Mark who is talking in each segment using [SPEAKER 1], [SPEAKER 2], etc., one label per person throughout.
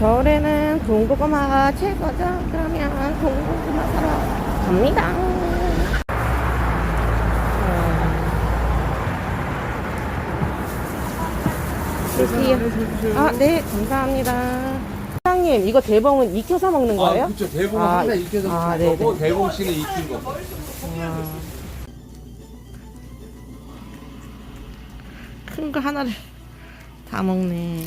[SPEAKER 1] 겨울에는 군고구마가 최고죠. 그러면 군고구마 사러 갑니다. 드디어. 아, 네, 감사합니다. 사장님, 이거 대봉은 익혀서 먹는 거예요?
[SPEAKER 2] 아, 그렇죠. 대봉은
[SPEAKER 1] 아,
[SPEAKER 2] 항상 익혀서
[SPEAKER 1] 아,
[SPEAKER 2] 먹는 거고
[SPEAKER 1] 네네.
[SPEAKER 2] 대봉 씨는 익힌 거.
[SPEAKER 1] 큰거 하나를 다 먹네.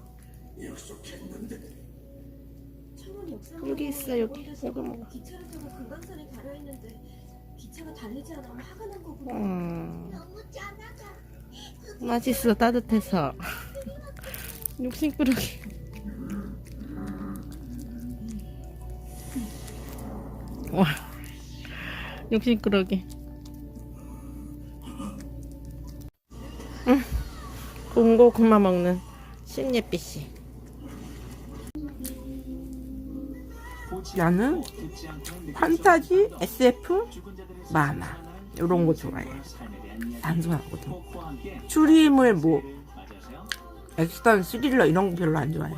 [SPEAKER 3] 약속했는데
[SPEAKER 1] 여기 있어, 여기. 이거 먹어.
[SPEAKER 4] 기차를 타고 금강산에 가려 했는데 기차가 달리지 않아 화가 난 거구나.
[SPEAKER 1] 음,
[SPEAKER 4] 너무 짠하다.
[SPEAKER 1] 맛있어 따뜻해서. 욕심꾸러기. 와, 욕심꾸러기. 응, 공고 그만 먹는 신예삐 씨. 나는 판타지, SF, 만화 이런 거 좋아해. 단순하거든. 추리물 뭐 액션 스릴러 이런 거 별로 안 좋아해.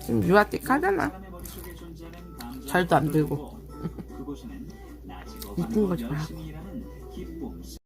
[SPEAKER 1] 지금 유아틱 하잖아. 잘도 안 들고. 이쁜 거 좋아하고.